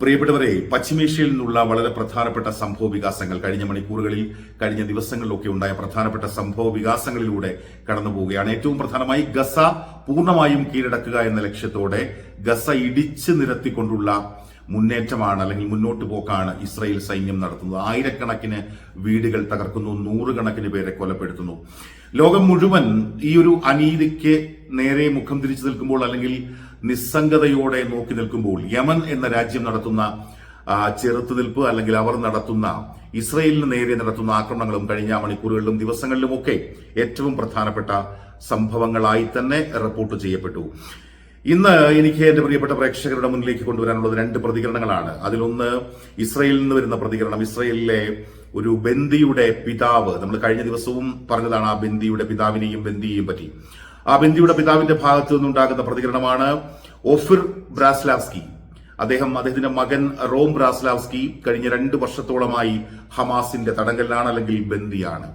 പ്രിയപ്പെട്ടവരെ പശ്ചിമേഷ്യയിൽ നിന്നുള്ള വളരെ പ്രധാനപ്പെട്ട സംഭവ വികാസങ്ങൾ കഴിഞ്ഞ മണിക്കൂറുകളിൽ കഴിഞ്ഞ ദിവസങ്ങളിലൊക്കെ ഉണ്ടായ പ്രധാനപ്പെട്ട സംഭവ വികാസങ്ങളിലൂടെ കടന്നു പോവുകയാണ് ഏറ്റവും പ്രധാനമായി ഗസ പൂർണമായും കീഴടക്കുക എന്ന ലക്ഷ്യത്തോടെ ഗസ ഇടിച്ചു നിരത്തിക്കൊണ്ടുള്ള മുന്നേറ്റമാണ് അല്ലെങ്കിൽ മുന്നോട്ട് പോക്കാണ് ഇസ്രായേൽ സൈന്യം നടത്തുന്നത്. ആയിരക്കണക്കിന് വീടുകൾ തകർക്കുന്നു നൂറുകണക്കിന് പേരെ കൊലപ്പെടുത്തുന്നു. ലോകം മുഴുവൻ ഈ ഒരു അനീതിക്ക് നേരെ മുഖം തിരിച്ചു നിൽക്കുമ്പോൾ അല്ലെങ്കിൽ നിസ്സംഗതയോടെ നോക്കി നിൽക്കുമ്പോൾ യമൻ എന്ന രാജ്യം നടത്തുന്ന ചെറുത്തുനിൽപ്പ് അല്ലെങ്കിൽ അവർ നടത്തുന്ന ഇസ്രയേലിന് നേരെ നടത്തുന്ന ആക്രമണങ്ങളും കഴിഞ്ഞ മണിക്കൂറുകളിലും ദിവസങ്ങളിലുമൊക്കെ ഏറ്റവും പ്രധാനപ്പെട്ട സംഭവങ്ങളായി തന്നെ റിപ്പോർട്ട് ചെയ്യപ്പെട്ടു. ഇന്ന് എനിക്ക് എന്റെ പ്രിയപ്പെട്ട പ്രേക്ഷകരുടെ മുന്നിലേക്ക് കൊണ്ടുവരാനുള്ളത് രണ്ട് പ്രതികരണങ്ങളാണ്. അതിലൊന്ന് ഇസ്രയേലിൽ നിന്ന് വരുന്ന പ്രതികരണം. ഇസ്രയേലിലെ ഒരു ബന്ദിയുടെ പിതാവ്. നമ്മൾ കഴിഞ്ഞ ദിവസവും പറഞ്ഞതാണ് ആ ബന്ദിയുടെ പിതാവിനെയും ബന്ദിയെയും പറ്റി. ആ ബിന്ദിയുടെ പിതാവിന്റെ ഭാഗത്തു നിന്നുണ്ടാകുന്ന പ്രതികരണമാണ് ഓഫിർ ബ്രാസ്ലാവ്സ്കി. അദ്ദേഹം അദ്ദേഹത്തിന്റെ മകൻ റോം ബ്രാസ്ലാവ്സ്കി കഴിഞ്ഞ രണ്ട് വർഷത്തോളമായി ഹമാസിന്റെ തടങ്കലിലാണ് അല്ലെങ്കിൽ ബന്ദിയാണ്.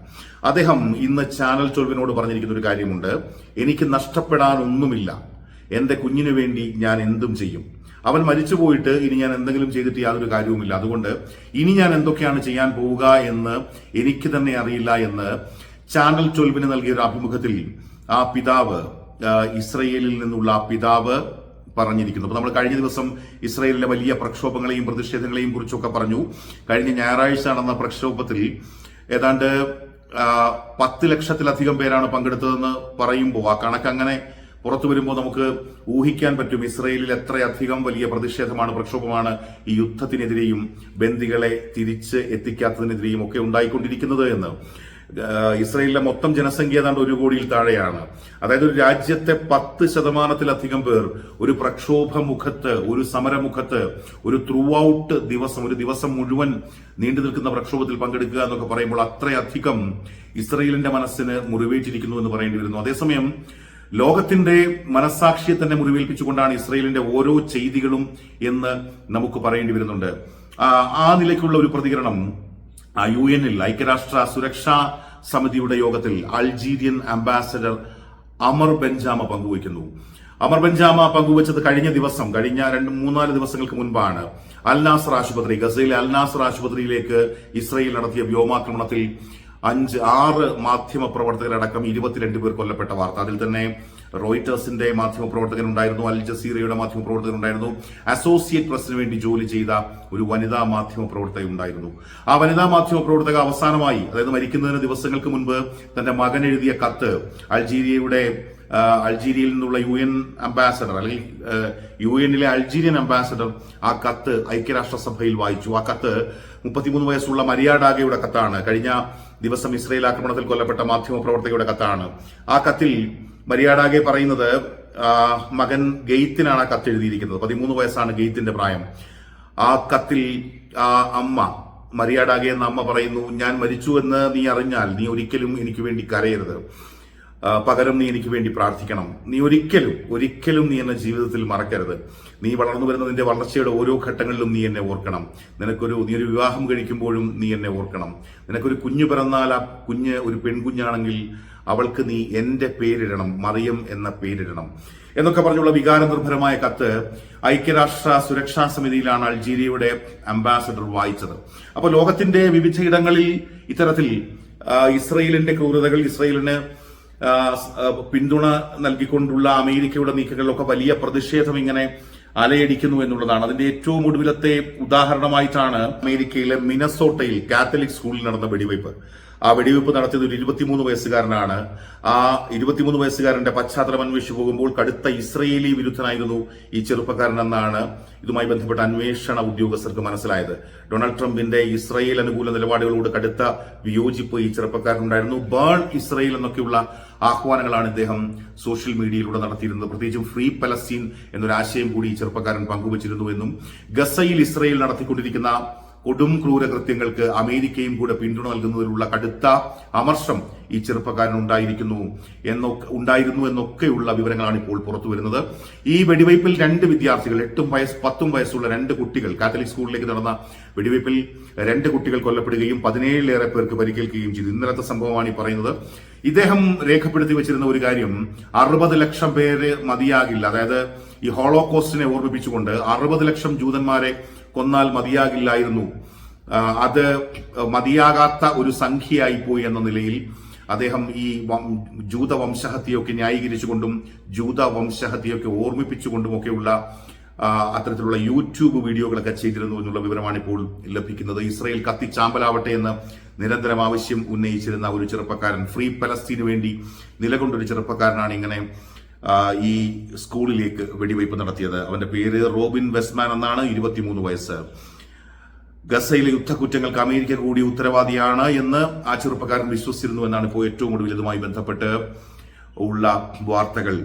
അദ്ദേഹം ഇന്ന് ചാനൽ ചൊൽവിനോട് പറഞ്ഞിരിക്കുന്ന ഒരു കാര്യമുണ്ട്. എനിക്ക് നഷ്ടപ്പെടാനൊന്നുമില്ല. എന്റെ കുഞ്ഞിനു വേണ്ടി ഞാൻ എന്തും ചെയ്യും. അവൻ മരിച്ചുപോയിട്ട് ഇനി ഞാൻ എന്തെങ്കിലും ചെയ്തിട്ട് യാതൊരു കാര്യവുമില്ല. അതുകൊണ്ട് ഇനി ഞാൻ എന്തൊക്കെയാണ് ചെയ്യാൻ പോവുക എന്ന് എനിക്ക് തന്നെ അറിയില്ല എന്ന് ചാനൽ ട്വൽവിന് നൽകിയ ഒരു അഭിമുഖത്തിൽ ആ പിതാവ് ഇസ്രയേലിൽ നിന്നുള്ള ആ പിതാവ് പറഞ്ഞിരിക്കുന്നു. അപ്പൊ നമ്മൾ കഴിഞ്ഞ ദിവസം ഇസ്രയേലിലെ വലിയ പ്രക്ഷോഭങ്ങളെയും പ്രതിഷേധങ്ങളെയും കുറിച്ചൊക്കെ പറഞ്ഞു. കഴിഞ്ഞ ഞായറാഴ്ച നടന്ന പ്രക്ഷോഭത്തിൽ ഏതാണ്ട് പത്ത് ലക്ഷത്തിലധികം പേരാണ് പങ്കെടുത്തതെന്ന് പറയുമ്പോൾ ആ കണക്ക് അങ്ങനെ പുറത്തു വരുമ്പോൾ നമുക്ക് ഊഹിക്കാൻ പറ്റും ഇസ്രയേലിൽ എത്രയധികം വലിയ പ്രതിഷേധമാണ് പ്രക്ഷോഭമാണ് ഈ യുദ്ധത്തിനെതിരെയും ബന്ദികളെ തിരിച്ച് എത്തിക്കാത്തതിനെതിരെയും ഒക്കെ ഉണ്ടായിക്കൊണ്ടിരിക്കുന്നത് എന്ന്. ഇസ്രയേലിലെ മൊത്തം ജനസംഖ്യ ഏതാണ്ട് ഒരു കോടിയിൽ താഴെയാണ്. അതായത് ഒരു രാജ്യത്തെ പത്ത് ശതമാനത്തിലധികം പേർ ഒരു പ്രക്ഷോഭ മുഖത്ത് ഒരു സമരമുഖത്ത് ഒരു ത്രൂ ഔട്ട് ദിവസം ഒരു ദിവസം മുഴുവൻ നീണ്ടു നിൽക്കുന്ന പ്രക്ഷോഭത്തിൽ പങ്കെടുക്കുക എന്നൊക്കെ പറയുമ്പോൾ അത്രയധികം ഇസ്രയേലിന്റെ മനസ്സിന് മുറിവേറ്റിരിക്കുന്നു എന്ന് പറയേണ്ടി വരുന്നു. അതേസമയം ലോകത്തിന്റെ മനസാക്ഷിയെ തന്നെ മുറിവേൽപ്പിച്ചുകൊണ്ടാണ് ഇസ്രയേലിന്റെ ഓരോ ചെയ്തികളും എന്ന് നമുക്ക് പറയേണ്ടി വരുന്നുണ്ട്. ആ നിലയ്ക്കുള്ള ഒരു പ്രതികരണം ആ, യു എൻ ഐക്യരാഷ്ട്ര സുരക്ഷാ സമിതിയുടെ യോഗത്തിൽ അൾജീരിയൻ അംബാസഡർ അമർ ബെഞ്ചാമ പങ്കുവയ്ക്കുന്നു. അമർ ബെഞ്ചാമ പങ്കുവച്ചത് കഴിഞ്ഞ ദിവസം കഴിഞ്ഞ രണ്ട് മൂന്നാൽ ദിവസങ്ങൾക്ക് മുൻപാണ്. അൽനാസർ ആശുപത്രി ഗസയിലെ അൽനാസർ ആശുപത്രിയിലേക്ക് ഇസ്രയേൽ നടത്തിയ വ്യോമാക്രമണത്തിൽ അഞ്ച് ആറ് മാധ്യമ പ്രവർത്തകരടക്കം ഇരുപത്തിരണ്ട് പേർ കൊല്ലപ്പെട്ട വാർത്ത. അതിൽ തന്നെ റോയിറ്റേഴ്സിന്റെ മാധ്യമ പ്രവർത്തകൻ ഉണ്ടായിരുന്നു അൽ ജസീറയുടെ മാധ്യമ പ്രവർത്തകൻ ഉണ്ടായിരുന്നു അസോസിയേറ്റ് പ്രസിന് വേണ്ടി ജോലി ചെയ്ത ഒരു വനിതാ മാധ്യമ പ്രവർത്തക ഉണ്ടായിരുന്നു ആ വനിതാ മാധ്യമപ്രവർത്തക അവസാനമായി അതായത് മരിക്കുന്നതിന് ദിവസങ്ങൾക്ക് മുൻപ് തന്റെ മകൻ എഴുതിയ കത്ത് അൾജീരിയയുടെ അൾജീരിയയിൽ നിന്നുള്ള യു എൻ അംബാസഡർ അല്ലെങ്കിൽ യു എന്നിലെ അൾജീരിയൻ അംബാസഡർ ആ കത്ത് ഐക്യരാഷ്ട്രസഭയിൽ വായിച്ചു. ആ കത്ത് മുപ്പത്തിമൂന്ന് വയസ്സുള്ള മരിയാഡാഗയുടെ കത്താണ്. കഴിഞ്ഞ ദിവസം ഇസ്രയേൽ ആക്രമണത്തിൽ കൊല്ലപ്പെട്ട മാധ്യമ പ്രവർത്തകയുടെ കത്താണ്. ആ കത്തിൽ മരിയാഡാഗെ പറയുന്നത് മകൻ ഗെയ്ത്തിനാണ് ആ കത്ത് എഴുതിയിരിക്കുന്നത്. പതിമൂന്ന് വയസ്സാണ് ഗെയ്ത്തിന്റെ പ്രായം. ആ കത്തിൽ ആ അമ്മ മരിയാഡാഗെ എന്ന അമ്മ പറയുന്നു ഞാൻ മരിച്ചു എന്ന് നീ അറിഞ്ഞാൽ നീ ഒരിക്കലും എനിക്ക് വേണ്ടി കരയരുത്. പകരം നീ എനിക്ക് വേണ്ടി പ്രാർത്ഥിക്കണം. നീ ഒരിക്കലും ഒരിക്കലും നീ എന്നെ ജീവിതത്തിൽ മറക്കരുത്. നീ വളർന്നു വരുന്ന നിന്റെ വളർച്ചയുടെ ഓരോ ഘട്ടങ്ങളിലും നീ എന്നെ ഓർക്കണം. നിനക്കൊരു നീ ഒരു വിവാഹം കഴിക്കുമ്പോഴും നീ എന്നെ ഓർക്കണം. നിനക്കൊരു കുഞ്ഞു പിറന്നാൽ ആ കുഞ്ഞ് ഒരു പെൺകുഞ്ഞാണെങ്കിൽ അവൾക്ക് നീ എന്റെ പേരിടണം മറിയം എന്ന പേരിടണം. എന്നൊക്കെ പറഞ്ഞുള്ള വികാര നിർഭരമായ കത്ത് ഐക്യരാഷ്ട്ര സുരക്ഷാ സമിതിയിലാണ് അൾജീരിയയുടെ അംബാസഡർ വായിച്ചത്. അപ്പോൾ ലോകത്തിന്റെ വിവിധ ഇടങ്ങളിൽ ഇത്തരത്തിൽ ഇസ്രയേലിന്റെ ക്രൂരതകൾ ഇസ്രയേലിന് പിന്തുണ നൽകിക്കൊണ്ടുള്ള അമേരിക്കയുടെ നീക്കങ്ങളിലൊക്കെ വലിയ പ്രതിഷേധം ഇങ്ങനെ അലയടിക്കുന്നു എന്നുള്ളതാണ്. അതിന്റെ ഏറ്റവും ഒടുവിലത്തെ ഉദാഹരണമായിട്ടാണ് അമേരിക്കയിലെ മിനസോട്ടയിൽ കാത്തലിക് സ്കൂളിൽ നടന്ന വെടിവയ്പ്. ആ വെടിവയ്പ് നടത്തിയത് ഒരു ഇരുപത്തിമൂന്ന് വയസ്സുകാരനാണ്. ആ ഇരുപത്തിമൂന്ന് വയസ്സുകാരന്റെ പശ്ചാത്തലം അന്വേഷിച്ചു പോകുമ്പോൾ കടുത്ത ഇസ്രയേലി വിരുദ്ധനായിരുന്നു ഈ ചെറുപ്പക്കാരൻ എന്നാണ് ഇതുമായി ബന്ധപ്പെട്ട അന്വേഷണ ഉദ്യോഗസ്ഥർക്ക് മനസ്സിലായത്. ഡൊണാൾഡ് ട്രംപിന്റെ ഇസ്രയേൽ അനുകൂല നിലപാടുകളോട് കടുത്ത വിയോജിപ്പ് ഈ ചെറുപ്പക്കാരനുണ്ടായിരുന്നു. ബേൺ ഇസ്രയേൽ എന്നൊക്കെയുള്ള ആഹ്വാനങ്ങളാണ് ഇദ്ദേഹം സോഷ്യൽ മീഡിയയിലൂടെ നടത്തിയിരുന്നത്. പ്രത്യേകിച്ചും ഫ്രീ പലസ്തീൻ എന്നൊരു ആശയം കൂടി ചെറുപ്പക്കാരൻ പങ്കുവച്ചിരുന്നു എന്നും ഗസയിൽ ഇസ്രയേൽ നടത്തിക്കൊണ്ടിരിക്കുന്ന കൊടും ക്രൂര കൃത്യങ്ങൾക്ക് അമേരിക്കയും കൂടെ പിന്തുണ നൽകുന്നതിലുള്ള കടുത്ത അമർഷം ഈ ചെറുപ്പക്കാരൻ ഉണ്ടായിരിക്കുന്നു എന്നൊക്കെ ഉണ്ടായിരുന്നു എന്നൊക്കെയുള്ള വിവരങ്ങളാണ് ഇപ്പോൾ പുറത്തു വരുന്നത്. ഈ വെടിവയ്പിൽ രണ്ട് വിദ്യാർത്ഥികൾ എട്ടും വയസ്സ് പത്തും വയസ്സുള്ള രണ്ട് കുട്ടികൾ കാത്തലിക് സ്കൂളിലേക്ക് നടന്ന വെടിവയ്പിൽ രണ്ട് കുട്ടികൾ കൊല്ലപ്പെടുകയും പതിനേഴിലേറെ പേർക്ക് പരിക്കേൽക്കുകയും ചെയ്തു. ഇന്നലത്തെ സംഭവമാണ് ഈ പറയുന്നത്. ഇദ്ദേഹം രേഖപ്പെടുത്തി വെച്ചിരുന്ന ഒരു കാര്യം അറുപത് ലക്ഷം പേര് മതിയാകില്ല. അതായത് ഈ ഹോളോകോസ്റ്റിനെ ഓർമ്മിപ്പിച്ചുകൊണ്ട് അറുപത് ലക്ഷം ജൂതന്മാരെ കൊന്നാൽ മതിയാകില്ലായിരുന്നു. അത് മതിയാകാത്ത ഒരു സംഖ്യയായി പോയി എന്ന നിലയിൽ അദ്ദേഹം ഈ ജൂത വംശഹത്യയൊക്കെ ന്യായീകരിച്ചുകൊണ്ടും ജൂത വംശഹത്യയൊക്കെ ഓർമ്മിപ്പിച്ചുകൊണ്ടുമൊക്കെയുള്ള അത്തരത്തിലുള്ള യൂട്യൂബ് വീഡിയോകളൊക്കെ ചെയ്തിരുന്നു എന്നുള്ള വിവരമാണ് ഇപ്പോൾ ലഭിക്കുന്നത്. ഇസ്രയേൽ കത്തിച്ചാമ്പലാവട്ടെ എന്ന് നിരന്തരം ആവശ്യം ഉന്നയിച്ചിരുന്ന ഒരു ചെറുപ്പക്കാരൻ ഫ്രീ പലസ്തീന് വേണ്ടി നിലകൊണ്ടൊരു ചെറുപ്പക്കാരനാണ് ഇങ്ങനെ ഈ സ്കൂളിലേക്ക് വെടിവയ്പ് നടത്തിയത്. അവന്റെ പേര് റോബിൻ വെസ്മാൻ എന്നാണ് ഇരുപത്തിമൂന്ന് വയസ്സ്. ഗസയിലെ യുദ്ധക്കുറ്റങ്ങൾക്ക് അമേരിക്ക കൂടി ഉത്തരവാദിയാണ് എന്ന് ആ ചെറുപ്പക്കാരൻ വിശ്വസിച്ചിരുന്നു എന്നാണ് ഇപ്പോൾ ഏറ്റവും ഒടുവിൽ ഇതുമായി ബന്ധപ്പെട്ട് ഉള്ള വാർത്തകൾ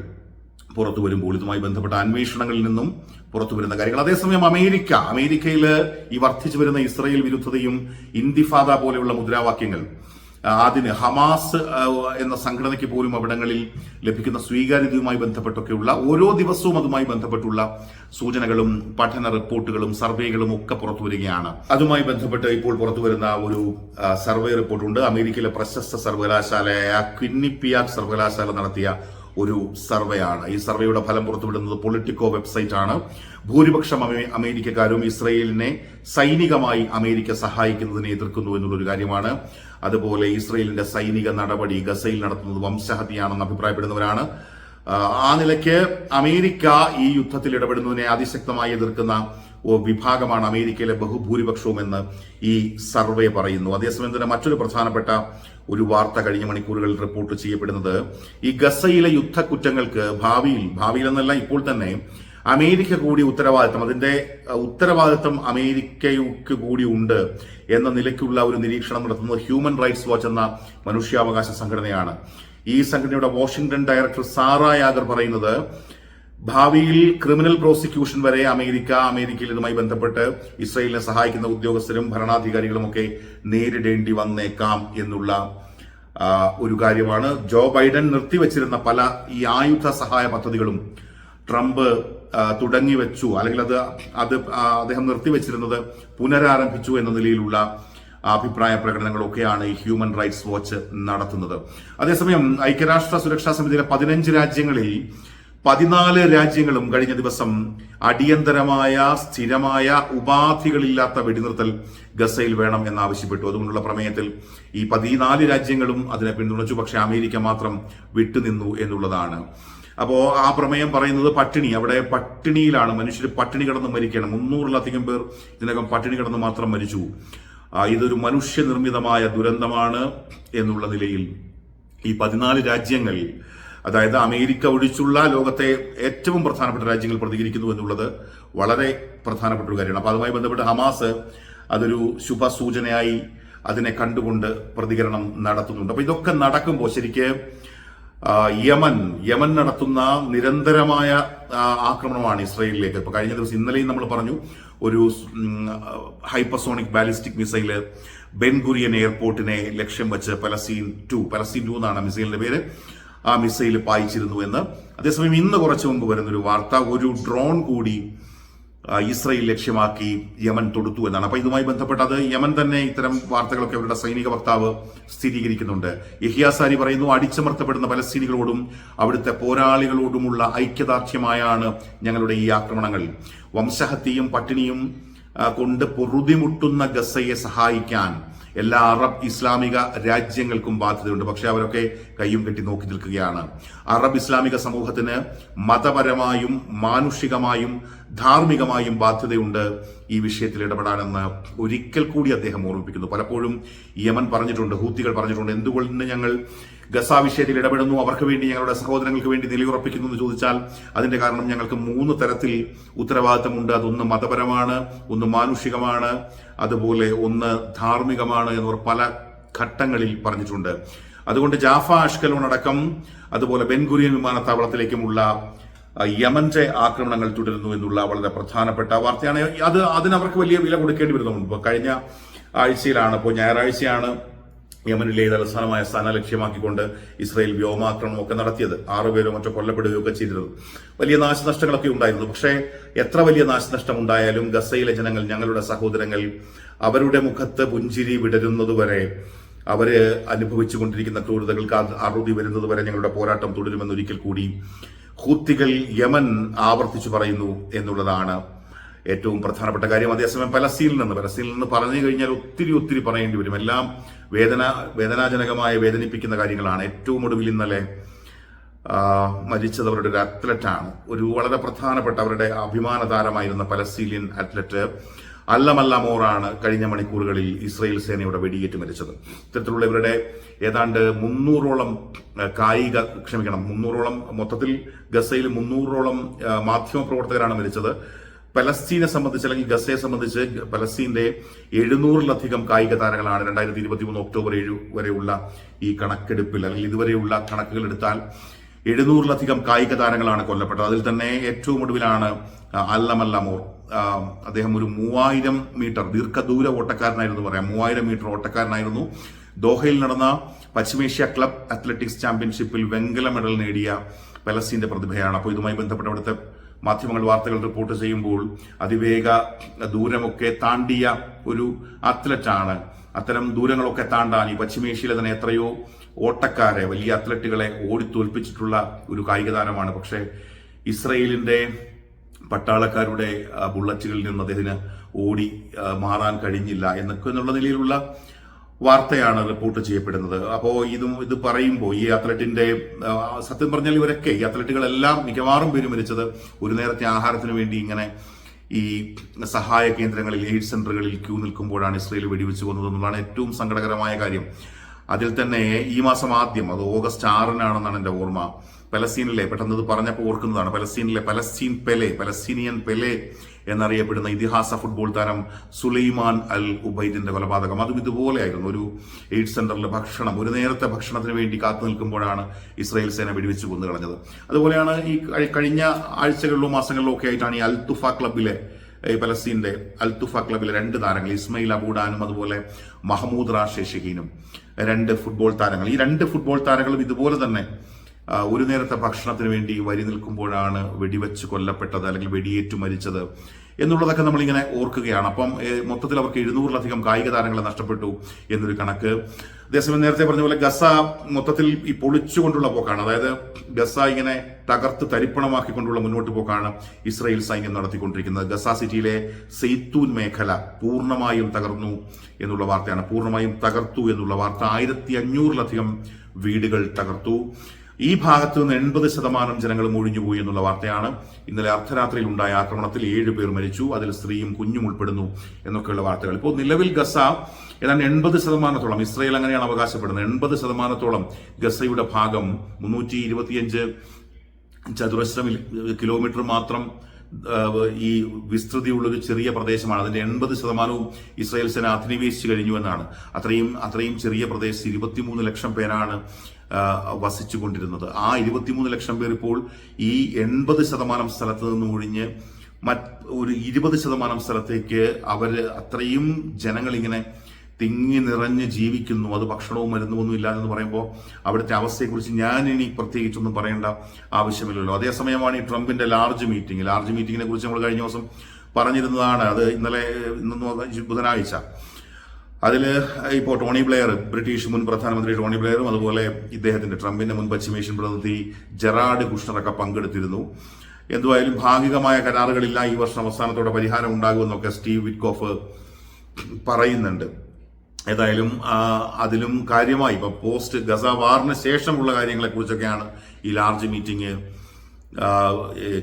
പുറത്തു വരുമ്പോൾ ഇതുമായി ബന്ധപ്പെട്ട അന്വേഷണങ്ങളിൽ നിന്നും പുറത്തു വരുന്ന കാര്യങ്ങൾ. അതേസമയം അമേരിക്ക അമേരിക്കയിൽ ഈ വർദ്ധിച്ചു വരുന്ന ഇസ്രയേൽ വിരുദ്ധതയും ഇന്തിഫാദ പോലെയുള്ള മുദ്രാവാക്യങ്ങൾ അതിന് ഹമാസ് എന്ന സംഘടനയ്ക്ക് പോലും അവിടങ്ങളിൽ ലഭിക്കുന്ന സ്വീകാര്യതയുമായി ബന്ധപ്പെട്ടൊക്കെയുള്ള ഓരോ ദിവസവും അതുമായി ബന്ധപ്പെട്ടുള്ള സൂചനകളും പഠന റിപ്പോർട്ടുകളും സർവേകളും ഒക്കെ പുറത്തു വരികയാണ്. അതുമായി ബന്ധപ്പെട്ട് ഇപ്പോൾ പുറത്തു വരുന്ന ഒരു സർവേ റിപ്പോർട്ടുണ്ട്. അമേരിക്കയിലെ പ്രശസ്ത സർവകലാശാലയായ ക്വിന്നിപ്പിയാക് സർവകലാശാല നടത്തിയ ഒരു സർവേയാണ്. ഈ സർവേയുടെ ഫലം പുറത്തുവിടുന്നത് പൊളിറ്റിക്കോ വെബ്സൈറ്റ് ആണ് ഭൂരിപക്ഷം അമേരിക്കക്കാരും ഇസ്രയേലിനെ സൈനികമായി അമേരിക്ക സഹായിക്കുന്നതിനെ എതിർക്കുന്നു എന്നുള്ളൊരു കാര്യമാണ്. അതുപോലെ ഇസ്രയേലിന്റെ സൈനിക നടപടി ഗസയിൽ നടത്തുന്നത് വംശഹത്യയാണെന്ന് അഭിപ്രായപ്പെടുന്നവരാണ്. ആ, നിലയ്ക്ക് അമേരിക്ക ഈ യുദ്ധത്തിൽ ഇടപെടുന്നതിനെ അതിശക്തമായി എതിർക്കുന്ന വിഭാഗമാണ് അമേരിക്കയിലെ ബഹുഭൂരിപക്ഷവും എന്ന് ഈ സർവേ പറയുന്നു. അതേസമയം തന്നെ മറ്റൊരു പ്രധാനപ്പെട്ട ഒരു വാർത്ത കഴിഞ്ഞ മണിക്കൂറുകളിൽ റിപ്പോർട്ട് ചെയ്യപ്പെടുന്നത് ഈ ഗസയിലെ യുദ്ധക്കുറ്റങ്ങൾക്ക് ഭാവിയിൽ ഭാവിയിൽ എന്നല്ല ഇപ്പോൾ തന്നെ അമേരിക്ക കൂടി ഉത്തരവാദിത്തം അതിന്റെ ഉത്തരവാദിത്തം അമേരിക്കയ്ക്ക് കൂടി ഉണ്ട് എന്ന നിലയ്ക്കുള്ള ഒരു നിരീക്ഷണം നടത്തുന്നത് ഹ്യൂമൻ റൈറ്റ്സ് വാച്ച് എന്ന മനുഷ്യാവകാശ സംഘടനയാണ്. ഈ സംഘടനയുടെ വാഷിംഗ്ടൺ ഡയറക്ടർ സാറ യാഗർ പറയുന്നത് ഭാവിയിൽ ക്രിമിനൽ പ്രോസിക്യൂഷൻ വരെ അമേരിക്ക അമേരിക്കയിൽ ഇതുമായി ബന്ധപ്പെട്ട് ഇസ്രയേലിനെ സഹായിക്കുന്ന ഉദ്യോഗസ്ഥരും ഭരണാധികാരികളും ഒക്കെ നേരിടേണ്ടി വന്നേക്കാം എന്നുള്ള ഒരു കാര്യമാണ്. ജോ ബൈഡൻ നിർത്തിവച്ചിരുന്ന പല ഈ ആയുധ സഹായ പദ്ധതികളും ട്രംപ് തുടങ്ങി വെച്ചു. അല്ലെങ്കിൽ അത് അത് അദ്ദേഹം നിർത്തിവെച്ചിരുന്നത് പുനരാരംഭിച്ചു എന്ന നിലയിലുള്ള അഭിപ്രായ പ്രകടനങ്ങളൊക്കെയാണ് ഈ ഹ്യൂമൻ റൈറ്റ്സ് വാച്ച് നടത്തുന്നത്. അതേസമയം ഐക്യരാഷ്ട്ര സുരക്ഷാ സമിതിയിലെ പതിനഞ്ച് രാജ്യങ്ങളിൽ പതിനാല് രാജ്യങ്ങളും കഴിഞ്ഞ ദിവസം അടിയന്തരമായ സ്ഥിരമായ ഉപാധികളില്ലാത്ത വെടിനിർത്തൽ ഗസയിൽ വേണം എന്നാവശ്യപ്പെട്ടു. അതുകൊണ്ടുള്ള പ്രമേയത്തിൽ ഈ പതിനാല് രാജ്യങ്ങളും അതിനെ പിന്തുണച്ചു. പക്ഷേ അമേരിക്ക മാത്രം വിട്ടുനിന്നു എന്നുള്ളതാണ്. അപ്പോ ആ പ്രമേയം പറയുന്നത് പട്ടിണി. അവിടെ പട്ടിണിയിലാണ്. മനുഷ്യർ പട്ടിണി കിടന്ന് മരിക്കണം. മുന്നൂറിലധികം പേർ ഇതിനകം പട്ടിണി കിടന്ന് മാത്രം മരിച്ചു. ഇതൊരു മനുഷ്യനിർമ്മിതമായ ദുരന്തമാണ് എന്നുള്ള നിലയിൽ ഈ പതിനാല് രാജ്യങ്ങളിൽ അതായത് അമേരിക്ക ഒഴിച്ചുള്ള ലോകത്തെ ഏറ്റവും പ്രധാനപ്പെട്ട രാജ്യങ്ങൾ പ്രതികരിക്കുന്നു എന്നുള്ളത് വളരെ പ്രധാനപ്പെട്ട ഒരു കാര്യമാണ്. അപ്പോൾ അതുമായി ബന്ധപ്പെട്ട് ഹമാസ് അതൊരു ശുഭസൂചനയായി അതിനെ കണ്ടുകൊണ്ട് പ്രതികരണം നടത്തുന്നുണ്ട്. അപ്പോൾ ഇതൊക്കെ നടക്കുമ്പോൾ ശരിക്ക് യമൻ യമൻ നടത്തുന്ന നിരന്തരമായ ആക്രമണമാണ് ഇസ്രയേലിലേക്ക്. ഇപ്പൊ കഴിഞ്ഞ ദിവസം ഇന്നലെയും നമ്മൾ പറഞ്ഞു ഒരു hypersonic ballistic missile Ben Gurion എയർപോർട്ടിനെ ലക്ഷ്യം വെച്ച് പലസ്തീൻ ടു പലസ്തീൻ ടു എന്നാണ് മിസൈലിന്റെ പേര് ആ മിസൈൽ പായിച്ചിരുന്നു എന്ന്. അതേസമയം ഇന്ന് കുറച്ചു മുമ്പ് വരുന്നൊരു വാർത്ത ഒരു ഡ്രോൺ കൂടി ഇസ്രയേൽ ലക്ഷ്യമാക്കി യമൻ തൊടുത്തു എന്നാണ്. അപ്പൊ ഇതുമായി ബന്ധപ്പെട്ട് അത് യമൻ തന്നെ ഇത്തരം വാർത്തകളൊക്കെ അവരുടെ സൈനിക വക്താവ് സ്ഥിരീകരിക്കുന്നുണ്ട്. യഹിയാസാരി പറയുന്നു അടിച്ചമർത്തപ്പെടുന്ന പലസ്തീനികളോടും അവിടുത്തെ പോരാളികളോടുമുള്ള ഐക്യദാർഢ്യമായാണ് ഞങ്ങളുടെ ഈ ആക്രമണങ്ങൾ. വംശഹത്യയും പട്ടിണിയും കൊണ്ട് പൊറുതിമുട്ടുന്ന ഗസയെ സഹായിക്കാൻ എല്ലാ അറബ് ഇസ്ലാമിക രാജ്യങ്ങൾക്കും ബാധ്യതയുണ്ട്. പക്ഷെ അവരൊക്കെ കയ്യും കെട്ടി നോക്കി നിൽക്കുകയാണ്. അറബ് ഇസ്ലാമിക സമൂഹത്തിന് മതപരമായും മാനുഷികമായും ധാർമ്മികമായും ബാധ്യതയുണ്ട് ഈ വിഷയത്തിൽ ഇടപെടാനെന്ന് ഒരിക്കൽ കൂടി അദ്ദേഹം ഓർമ്മിപ്പിക്കുന്നു. പലപ്പോഴും യമൻ പറഞ്ഞിട്ടുണ്ട് ഹൂത്തികൾ പറഞ്ഞിട്ടുണ്ട് എന്തുകൊണ്ട് ഞങ്ങൾ ഗസ വിഷയത്തിൽ ഇടപെടുന്നു? അവർക്ക് വേണ്ടി ഞങ്ങളുടെ സഹോദരങ്ങൾക്ക് വേണ്ടി നിലയുറപ്പിക്കുന്നു എന്ന് ചോദിച്ചാൽ അതിന്റെ കാരണം ഞങ്ങൾക്ക് മൂന്ന് തരത്തിൽ ഉത്തരവാദിത്തമുണ്ട്. അതൊന്ന് മതപരമാണ് ഒന്ന് മാനുഷികമാണ് അതുപോലെ ഒന്ന് ധാർമ്മികമാണ് എന്നിവർ പല ഘട്ടങ്ങളിൽ പറഞ്ഞിട്ടുണ്ട്. അതുകൊണ്ട് ജാഫ അഷ്കലോൺ അടക്കം അതുപോലെ ബെൻഗുരിയൻ വിമാനത്താവളത്തിലേക്കുമുള്ള യമന്റെ ആക്രമണങ്ങൾ തുടരുന്നു എന്നുള്ള വളരെ പ്രധാനപ്പെട്ട വാർത്തയാണ്. അത് അതിന് അവർക്ക് വലിയ വില കൊടുക്കേണ്ടി വരുന്നുണ്ട്. ഇപ്പൊ കഴിഞ്ഞ ആഴ്ചയിലാണ് ഇപ്പോൾ ഞായറാഴ്ചയാണ് യമനിലെ തലസ്ഥാനമായ സ്ഥാന ലക്ഷ്യമാക്കിക്കൊണ്ട് ഇസ്രായേൽ വ്യോമാക്രമണം ഒക്കെ നടത്തിയത്. ആറുപേരോ മറ്റോ കൊല്ലപ്പെടുകയൊക്കെ ചെയ്തിരുന്നു. വലിയ നാശനഷ്ടങ്ങളൊക്കെ ഉണ്ടായിരുന്നു. പക്ഷേ എത്ര വലിയ നാശനഷ്ടം ഉണ്ടായാലും ഗസയിലെ ജനങ്ങൾ ഞങ്ങളുടെ സഹോദരങ്ങൾ അവരുടെ മുഖത്ത് പുഞ്ചിരി വിടരുന്നതുവരെ അവർ അനുഭവിച്ചുകൊണ്ടിരിക്കുന്ന ക്രൂരതകൾക്ക് അറുതി വരുന്നതുവരെ ഞങ്ങളുടെ പോരാട്ടം തുടരുമെന്നൊരിക്കൽ കൂടി ഹൂത്തികൾ യമൻ ആവർത്തിച്ചു പറയുന്നു എന്നുള്ളതാണ് ഏറ്റവും പ്രധാനപ്പെട്ട കാര്യം. അതേസമയം പലസ്തീനിൽ നിന്ന് പലസ്തീനിൽ നിന്ന് പറഞ്ഞു കഴിഞ്ഞാൽ ഒത്തിരി ഒത്തിരി പറയേണ്ടി വരും. എല്ലാം വേദന വേദനാജനകമായ വേദനിപ്പിക്കുന്ന കാര്യങ്ങളാണ്. ഏറ്റവും ഒടുവിൽ ഇന്നലെ മരിച്ചത് അവരുടെ ഒരു അത്ലറ്റാണ് ഒരു വളരെ പ്രധാനപ്പെട്ട അവരുടെ അഭിമാന താരമായിരുന്ന പലസ്തീനിയൻ അത്ലറ്റ് അല്ലമല്ല മോറാണ് കഴിഞ്ഞ മണിക്കൂറുകളിൽ ഇസ്രയേൽ സേനയുടെ വെടിയേറ്റ് മരിച്ചത്. ഇത്തരത്തിലുള്ള ഇവരുടെ ഏതാണ്ട് മുന്നൂറോളം കായിക ക്ഷമിക്കണം മുന്നൂറോളം മൊത്തത്തിൽ ഗസയിൽ മുന്നൂറോളം മാധ്യമ പ്രവർത്തകരാണ് മരിച്ചത്. പലസ്തീനെ സംബന്ധിച്ച് അല്ലെങ്കിൽ ഗസയെ സംബന്ധിച്ച് പലസ്തീന്റെ എഴുന്നൂറിലധികം കായിക താരങ്ങളാണ് രണ്ടായിരത്തി ഇരുപത്തി മൂന്ന് ഒക്ടോബർ ഏഴ് വരെയുള്ള ഈ കണക്കെടുപ്പിൽ അല്ലെങ്കിൽ ഇതുവരെയുള്ള കണക്കുകൾ എടുത്താൽ എഴുന്നൂറിലധികം കായിക താരങ്ങളാണ് കൊല്ലപ്പെട്ടത്. അതിൽ തന്നെ ഏറ്റവും ഒടുവിലാണ് അല്ലമല്ല മോർ അദ്ദേഹം ഒരു മൂവായിരം മീറ്റർ ദീർഘദൂര ഓട്ടക്കാരനായിരുന്നു പറയാം. മൂവായിരം മീറ്റർ ഓട്ടക്കാരനായിരുന്നു. ദോഹയിൽ നടന്ന പശ്ചിമേഷ്യ ക്ലബ് അത്ലറ്റിക്സ് ചാമ്പ്യൻഷിപ്പിൽ വെങ്കല മെഡൽ നേടിയ പലസ്തീന്റെ പ്രതിഭയാണ്. അപ്പോൾ ഇതുമായി ബന്ധപ്പെട്ട് അവിടുത്തെ മാധ്യമങ്ങൾ വാർത്തകൾ റിപ്പോർട്ട് ചെയ്യുമ്പോൾ അതിവേഗ ദൂരമൊക്കെ താണ്ടിയ ഒരു അത്ലറ്റാണ്. അത്തരം ദൂരങ്ങളൊക്കെ താണ്ടാൻ ഈ പശ്ചിമേഷ്യയിലെ തന്നെ എത്രയോ ഓട്ടക്കാരെ വലിയ അത്ലറ്റുകളെ ഓടിത്തോൽപ്പിച്ചിട്ടുള്ള ഒരു കായികതാരമാണ്. പക്ഷേ ഇസ്രയേലിന്റെ പട്ടാളക്കാരുടെ ബുള്ളറ്റുകളിൽ നിന്ന് അദ്ദേഹത്തിന് ഓടി മാറാൻ കഴിഞ്ഞില്ല എന്നൊക്കെ എന്നുള്ള നിലയിലുള്ള വാർത്തയാണ് റിപ്പോർട്ട് ചെയ്യപ്പെടുന്നത്. അപ്പോൾ ഇതും ഇത് പറയുമ്പോൾ ഈ അത്ലറ്റിന്റെ സത്യം പറഞ്ഞാൽ ഇവരൊക്കെ ഈ അത്ലറ്റുകളെല്ലാം മിക്കവാറും പേര് മരിച്ചത് ഒരു നേരത്തെ ആഹാരത്തിന് വേണ്ടി ഇങ്ങനെ ഈ സഹായ കേന്ദ്രങ്ങളിൽ എയ്ഡ് സെന്ററുകളിൽ ക്യൂ നിൽക്കുമ്പോഴാണ് ഇസ്രയേൽ വെടിവെച്ച് കൊന്നത് എന്നുള്ളതാണ് ഏറ്റവും സങ്കടകരമായ കാര്യം. അതിൽ തന്നെ ഈ മാസം ആദ്യം അത് ഓഗസ്റ്റ് ആറിനാണെന്നാണ് എന്റെ ഓർമ്മ പലസ്തീനിലെ പെട്ടെന്ന് ഇത് പറഞ്ഞപ്പോൾ ഓർക്കുന്നതാണ് പലസ്തീനിലെ പലസ്തീൻ പെലെ പലസ്തീനിയൻ പെലെ എന്നറിയപ്പെടുന്ന ഇതിഹാസ ഫുട്ബോൾ താരം സുലൈമാൻ അൽ ഉബൈദിന്റെ കൊലപാതകം. അതും ഇതുപോലെയായിരുന്നു ഒരു എയ്ഡ് സെന്ററിലെ ഭക്ഷണം ഒരു നേരത്തെ ഭക്ഷണത്തിന് വേണ്ടി കാത്തു നിൽക്കുമ്പോഴാണ് ഇസ്രായേൽ സേന വെടിവെച്ച് കൊന്നു കളഞ്ഞത്. അതുപോലെയാണ് ഈ കഴിഞ്ഞ ആഴ്ചകളിലോ മാസങ്ങളിലോ ഒക്കെ ആയിട്ടാണ് ഈ അൽത്തുഫ ക്ലബിലെ ഈ പലസ്തീന്റെ അൽത്തുഫ ക്ലബിലെ രണ്ട് താരങ്ങൾ ഇസ്മയിൽ അബൂഡാനും അതുപോലെ മഹമ്മൂദ് റാഷെ ഷഹീനും രണ്ട് ഫുട്ബോൾ താരങ്ങൾ. ഈ രണ്ട് ഫുട്ബോൾ താരങ്ങളും ഇതുപോലെ തന്നെ ഒരു നേരത്തെ ഭക്ഷണത്തിന് വേണ്ടി വരി നിൽക്കുമ്പോഴാണ് വെടിവെച്ച് കൊല്ലപ്പെട്ടത് അല്ലെങ്കിൽ വെടിയേറ്റു മരിച്ചത് എന്നുള്ളതൊക്കെ നമ്മളിങ്ങനെ ഓർക്കുകയാണ്. അപ്പം മൊത്തത്തിൽ അവർക്ക് എഴുന്നൂറിലധികം കായിക താരങ്ങളെ നഷ്ടപ്പെട്ടു എന്നൊരു കണക്ക്. അതേസമയം നേരത്തെ പറഞ്ഞ പോലെ ഗസ മൊത്തത്തിൽ ഈ പൊളിച്ചുകൊണ്ടുള്ള പോക്കാണ്. അതായത് ഗസ ഇങ്ങനെ തകർത്ത് തരിപ്പണമാക്കിക്കൊണ്ടുള്ള മുന്നോട്ട് പോക്കാണ് ഇസ്രായേൽ സൈന്യം നടത്തിക്കൊണ്ടിരിക്കുന്നത്. ഗസ സിറ്റിയിലെ സെയ്ത്തൂൻ മേഖല പൂർണമായും തകർന്നു എന്നുള്ള വാർത്തയാണ്. പൂർണമായും തകർത്തു എന്നുള്ള വാർത്ത ആയിരത്തി അഞ്ഞൂറിലധികം വീടുകൾ തകർത്തു. ഈ ഭാഗത്ത് നിന്ന് എൺപത് ശതമാനം ജനങ്ങൾ ഒഴിഞ്ഞുപോയി എന്നുള്ള വാർത്തയാണ്. ഇന്നലെ അർദ്ധരാത്രിയിൽ ഉണ്ടായ ആക്രമണത്തിൽ ഏഴ് പേർ മരിച്ചു. അതിൽ സ്ത്രീയും കുഞ്ഞും ഉൾപ്പെടുന്നു എന്നൊക്കെയുള്ള വാർത്തകൾ. ഇപ്പോൾ നിലവിൽ ഗസ ഏതാണ്ട് എൺപത് ശതമാനത്തോളം ഇസ്രയേൽ അങ്ങനെയാണ് അവകാശപ്പെടുന്നത് എൺപത് ശതമാനത്തോളം ഗസയുടെ ഭാഗം മുന്നൂറ്റി ഇരുപത്തിയഞ്ച് ചതുരശ്ര കിലോമീറ്റർ മാത്രം ഈ വിസ്തൃതിയുള്ള ഒരു ചെറിയ പ്രദേശമാണ്. അതിന്റെ എൺപത് ശതമാനവും ഇസ്രായേൽ സേന അധിനിവേശിച്ചു കഴിഞ്ഞു എന്നാണ്. അത്രയും അത്രയും ചെറിയ പ്രദേശത്ത് ഇരുപത്തിമൂന്ന് ലക്ഷം പേരാണ് വസിച്ചുകൊണ്ടിരുന്നത്. ആ ഇരുപത്തിമൂന്ന് ലക്ഷം പേർ ഇപ്പോൾ ഈ എൺപത് ശതമാനം സ്ഥലത്ത് നിന്ന് ഒഴിഞ്ഞ് മറ്റ് ഒരു ഇരുപത് ശതമാനം സ്ഥലത്തേക്ക് അവർ അത്രയും ജനങ്ങളിങ്ങനെ തിങ്ങി നിറഞ്ഞ് ജീവിക്കുന്നു. അത് ഭക്ഷണവും മരുന്നുമൊന്നും ഇല്ല എന്ന് പറയുമ്പോൾ അവിടുത്തെ അവസ്ഥയെക്കുറിച്ച് ഞാൻ ഇനി പ്രത്യേകിച്ചൊന്നും പറയേണ്ട ആവശ്യമില്ലല്ലോ. അതേസമയമാണ് ഈ ട്രംപിന്റെ ലാർജ് മീറ്റിംഗ്. ലാർജ് മീറ്റിങ്ങിനെ കുറിച്ച് നമ്മൾ കഴിഞ്ഞ ദിവസം പറഞ്ഞിരുന്നതാണ്. അത് ഇന്നലെ ഇന്ന് ബുധനാഴ്ച. അതിൽ ഇപ്പോൾ ടോണി ബ്ലെയർ ബ്രിട്ടീഷ് മുൻ പ്രധാനമന്ത്രി ടോണി ബ്ലെയറും അതുപോലെ ഇദ്ദേഹത്തിന്റെ ട്രംപിന്റെ മുൻ പശ്ചിമേഷ്യൻ പ്രതിനിധി ജെറാഡ് കുഷ്ണറൊക്കെ പങ്കെടുത്തിരുന്നു. എന്തുവായാലും ഭാഗികമായ കരാറുകളില്ല ഈ വർഷം അവസാനത്തോടെ പരിഹാരം ഉണ്ടാകുമെന്നൊക്കെ സ്റ്റീവ് വിറ്റ്കോഫ് പറയുന്നുണ്ട്. ഏതായാലും അതിലും കാര്യമായി ഇപ്പൊ പോസ്റ്റ് ഗസ വാറിന് ശേഷമുള്ള കാര്യങ്ങളെ കുറിച്ചൊക്കെയാണ് ഈ ലാർജ് മീറ്റിംഗ്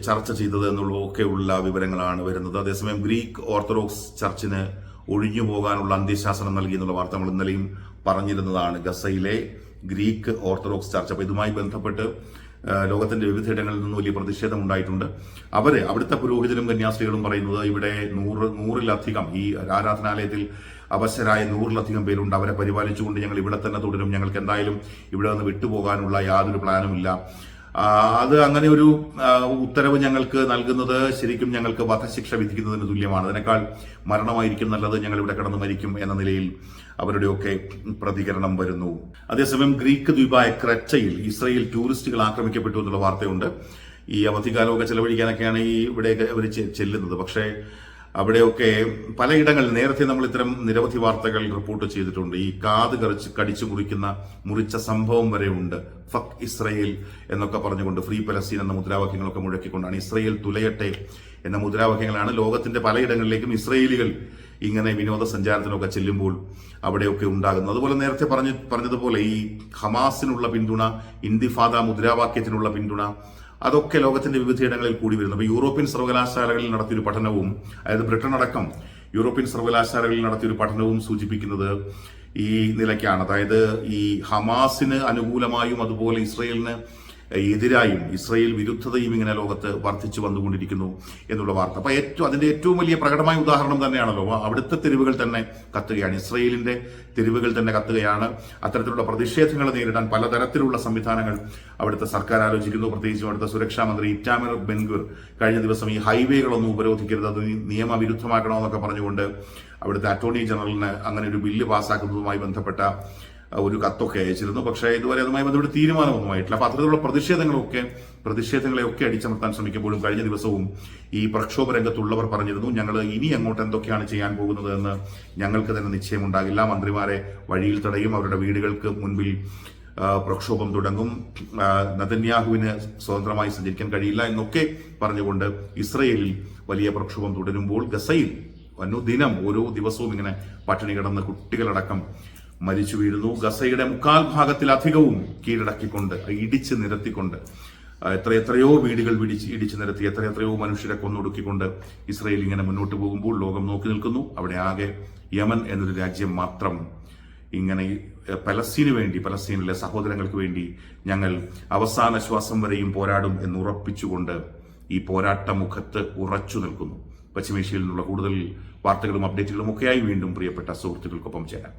ചർച്ച ചെയ്തത് എന്നുള്ള ഒക്കെയുള്ള വിവരങ്ങളാണ് വരുന്നത്. അതേസമയം ഗ്രീക്ക് ഓർത്തഡോക്സ് ചർച്ചിന് ഒഴിഞ്ഞു പോകാനുള്ള അന്ത്യശാസനം നൽകി എന്നുള്ള വാർത്ത നമ്മൾ ഇന്നലെയും പറഞ്ഞിരുന്നതാണ്. ഗസയിലെ ഗ്രീക്ക് ഓർത്തഡോക്സ് ചർച്ച്. അപ്പൊ ഇതുമായി ബന്ധപ്പെട്ട് ലോകത്തിന്റെ വിവിധയിടങ്ങളിൽ നിന്ന് വലിയ പ്രതിഷേധം ഉണ്ടായിട്ടുണ്ട്. അവർ അവിടുത്തെ പുരോഹിതരും കന്യാസ്ത്രീകളും പറയുന്നത് ഇവിടെ നൂറ് നൂറിലധികം ഈ ആരാധനാലയത്തിൽ അവശരായ നൂറിലധികം പേരുണ്ട്. അവരെ പരിപാലിച്ചുകൊണ്ട് ഞങ്ങൾ ഇവിടെ തന്നെ തുടരും. ഞങ്ങൾക്ക് എന്തായാലും ഇവിടെ നിന്ന് വിട്ടുപോകാനുള്ള യാതൊരു പ്ലാനുമില്ല. അത് അങ്ങനെ ഒരു ഉത്തരവ് ഞങ്ങൾക്ക് നൽകുന്നത് ശരിക്കും ഞങ്ങൾക്ക് വധശിക്ഷ വിധിക്കുന്നതിന് തുല്യമാണ്. അതിനേക്കാൾ മരണമായിരിക്കും നല്ലത് ഞങ്ങൾ ഇവിടെ കിടന്ന് മരിക്കും എന്ന നിലയിൽ അവരുടെയൊക്കെ പ്രതികരണം വരുന്നു. അതേസമയം ഗ്രീക്ക് ദ്വീപായ ക്രച്ചയിൽ ഇസ്രയേൽ ടൂറിസ്റ്റുകൾ ആക്രമിക്കപ്പെട്ടു എന്നുള്ള വാർത്തയുണ്ട്. ഈ അവധിക്കാലമൊക്കെ ചെലവഴിക്കാനൊക്കെയാണ് ഈ ഇവിടെയൊക്കെ അവർ ചെല്ലുന്നത്. പക്ഷേ അവിടെയൊക്കെ പലയിടങ്ങളിൽ നേരത്തെ നമ്മൾ ഇത്തരം നിരവധി വാർത്തകൾ റിപ്പോർട്ട് ചെയ്തിട്ടുണ്ട്. ഈ കാത് കറിച്ച് കടിച്ചു മുറിക്കുന്ന മുറിച്ച സംഭവം വരെ ഉണ്ട്. ഫക് ഇസ്രയേൽ എന്നൊക്കെ പറഞ്ഞുകൊണ്ട് ഫ്രീ പലസ്തീൻ എന്ന മുദ്രാവാക്യങ്ങളൊക്കെ മുഴക്കിക്കൊണ്ടാണ് ഇസ്രയേൽ തുലയട്ടെ എന്ന മുദ്രാവാക്യങ്ങളാണ് ലോകത്തിന്റെ പലയിടങ്ങളിലേക്കും ഇസ്രയേലികൾ ഇങ്ങനെ വിനോദസഞ്ചാരത്തിനൊക്കെ ചെല്ലുമ്പോൾ അവിടെയൊക്കെ ഉണ്ടാകുന്നത്. അതുപോലെ നേരത്തെ പറഞ്ഞു പറഞ്ഞതുപോലെ ഈ ഹമാസിനുള്ള പിന്തുണ ഇന്തിഫാദ മുദ്രാവാക്യത്തിനുള്ള പിന്തുണ അതൊക്കെ ലോകത്തിന്റെ വിവിധയിടങ്ങളിൽ കൂടി വരുന്നു. അപ്പൊ യൂറോപ്യൻ സർവകലാശാലകളിൽ നടത്തിയൊരു പഠനവും അതായത് ബ്രിട്ടൻ അടക്കം യൂറോപ്യൻ സർവകലാശാലകളിൽ നടത്തിയൊരു പഠനവും സൂചിപ്പിക്കുന്നത് ഈ നിലയ്ക്കാണ്. അതായത് ഈ ഹമാസിന് അനുകൂലമായും അതുപോലെ ഇസ്രയേലിന് എതിരായും ഇസ്രയേൽ വിരുദ്ധതയും ഇങ്ങനെ ലോകത്ത് വർദ്ധിച്ചു വന്നുകൊണ്ടിരിക്കുന്നു എന്നുള്ള വാർത്ത. അപ്പൊ ഏറ്റവും അതിന്റെ ഏറ്റവും വലിയ പ്രകടമായ ഉദാഹരണം തന്നെയാണല്ലോ. അവിടുത്തെ തെരുവുകൾ തന്നെ കത്തുകയാണ്. ഇസ്രയേലിന്റെ തെരുവുകൾ തന്നെ കത്തുകയാണ്. അത്തരത്തിലുള്ള പ്രതിഷേധങ്ങൾ നേരിടാൻ പലതരത്തിലുള്ള സംവിധാനങ്ങൾ അവിടുത്തെ സർക്കാർ ആലോചിക്കുന്നു. പ്രത്യേകിച്ചും അവിടുത്തെ സുരക്ഷാ മന്ത്രി ഇറ്റാമിർ ബെൻഗുർ കഴിഞ്ഞ ദിവസം ഈ ഹൈവേകളൊന്നും ഉപരോധിക്കരുത് അത് നിയമവിരുദ്ധമാക്കണമെന്നൊക്കെ പറഞ്ഞുകൊണ്ട് അവിടുത്തെ അറ്റോർണി ജനറലിന് അങ്ങനെ ഒരു ബില്ല് പാസ്സാക്കുന്നതുമായി ബന്ധപ്പെട്ട ഒരു കത്തൊക്കെ അയച്ചിരുന്നു. പക്ഷേ ഇതുവരെ അതുമായി ബന്ധപ്പെട്ട് തീരുമാനമൊന്നും ആയിട്ടില്ല അപ്പൊ അത്തരത്തിലുള്ള പ്രതിഷേധങ്ങളൊക്കെ പ്രതിഷേധങ്ങളെയൊക്കെ അടിച്ചമർത്താൻ ശ്രമിക്കുമ്പോഴും കഴിഞ്ഞ ദിവസവും ഈ പ്രക്ഷോഭ രംഗത്തുള്ളവർ പറഞ്ഞിരുന്നു ഞങ്ങൾ ഇനി അങ്ങോട്ട് എന്തൊക്കെയാണ് ചെയ്യാൻ പോകുന്നത് എന്ന് ഞങ്ങൾക്ക് തന്നെ നിശ്ചയമുണ്ടാകില്ല. മന്ത്രിമാരെ വഴിയിൽ തടയും അവരുടെ വീടുകൾക്ക് മുൻപിൽ പ്രക്ഷോഭം തുടങ്ങും. നദന്യാഹുവിന് സ്വതന്ത്രമായി സഞ്ചരിക്കാൻ കഴിയില്ല എന്നൊക്കെ പറഞ്ഞുകൊണ്ട് ഇസ്രയേലിൽ വലിയ പ്രക്ഷോഭം തുടരുമ്പോൾ ഗസയിൽ അനുദിനം ഓരോ ദിവസവും ഇങ്ങനെ പട്ടിണി കിടന്ന് കുട്ടികളടക്കം മരിച്ചു വീഴുന്നു. ഗസയുടെ മുക്കാൽ ഭാഗത്തിലധികവും കീഴടക്കിക്കൊണ്ട് ഇടിച്ച് നിരത്തിക്കൊണ്ട് എത്രയെത്രയോ വീടുകൾ വിടിച്ച് ഇടിച്ചു നിരത്തി എത്രയെത്രയോ മനുഷ്യരെ കൊന്നൊടുക്കിക്കൊണ്ട് ഇസ്രയേൽ ഇങ്ങനെ മുന്നോട്ട് പോകുമ്പോൾ ലോകം നോക്കി നിൽക്കുന്നു. അവിടെ ആകെ യമൻ എന്നൊരു രാജ്യം മാത്രം ഇങ്ങനെ പലസ്തീന് വേണ്ടി പലസ്തീനിലെ സഹോദരങ്ങൾക്ക് വേണ്ടി ഞങ്ങൾ അവസാന ശ്വാസം വരെയും പോരാടും എന്ന് ഉറപ്പിച്ചുകൊണ്ട് ഈ പോരാട്ട മുഖത്ത് ഉറച്ചു നിൽക്കുന്നു. പശ്ചിമേഷ്യയിൽ നിന്നുള്ള കൂടുതൽ വാർത്തകളും അപ്ഡേറ്റുകളും ഒക്കെയായി വീണ്ടും പ്രിയപ്പെട്ട സുഹൃത്തുക്കൾക്കൊപ്പം ചേരാം.